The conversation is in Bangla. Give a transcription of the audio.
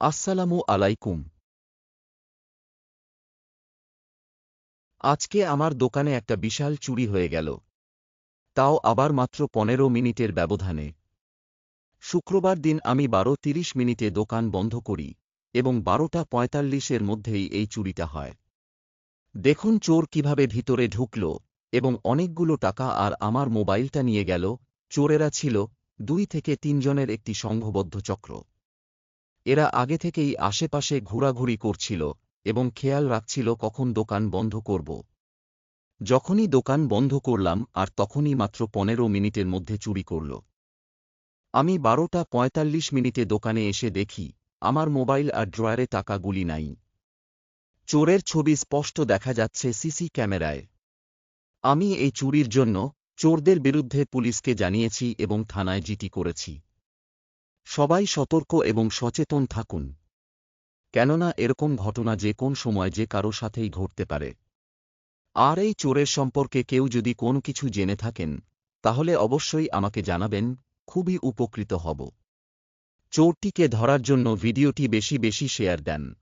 আসসালামু আলাইকুম। আজকে আমার দোকানে একটা বিশাল চুরি হয়ে গেল। তাও আবার মাত্র পনেরো মিনিটের ব্যবধানে। শুক্রবার দিন আমি বারো তিরিশ মিনিটে দোকান বন্ধ করি এবং বারোটা পঁয়তাল্লিশের মধ্যেই এই চুরিটা হয়। দেখুন চোর কীভাবে ভিতরে ঢুকল এবং অনেকগুলো টাকা আর আমার মোবাইলটা নিয়ে গেল। চোরেরা ছিল দুই থেকে তিনজনের একটি সংঘবদ্ধ চক্র। এরা আগে থেকেই আশেপাশে ঘোরাঘুরি করছিল এবং খেয়াল রাখছিল কখন দোকান বন্ধ করব। যখনই দোকান বন্ধ করলাম আর তখনই মাত্র পনেরো মিনিটের মধ্যে চুরি করল। আমি বারোটা পঁয়তাল্লিশ মিনিটে দোকানে এসে দেখি, আমার মোবাইল আর ড্রয়ারে টাকাগুলি নাই। চোরের ছবি স্পষ্ট দেখা যাচ্ছে সিসি ক্যামেরায়। আমি এই চুরির জন্য চোরদের বিরুদ্ধে পুলিশকে জানিয়েছি এবং থানায় জিটি করেছি। সবাই সতর্ক এবং সচেতন থাকুন। কেননা এরকম ঘটনা যে কোন সময় যে কারও সাথেই ঘটতে পারে। আর এই চোরের সম্পর্কে কেউ যদি কোনো কিছু জেনে থাকেন, তাহলে অবশ্যই আমাকে জানাবেন, খুবই উপকৃত হব। চোরটিকে ধরার জন্য ভিডিওটি বেশি বেশি শেয়ার দেন।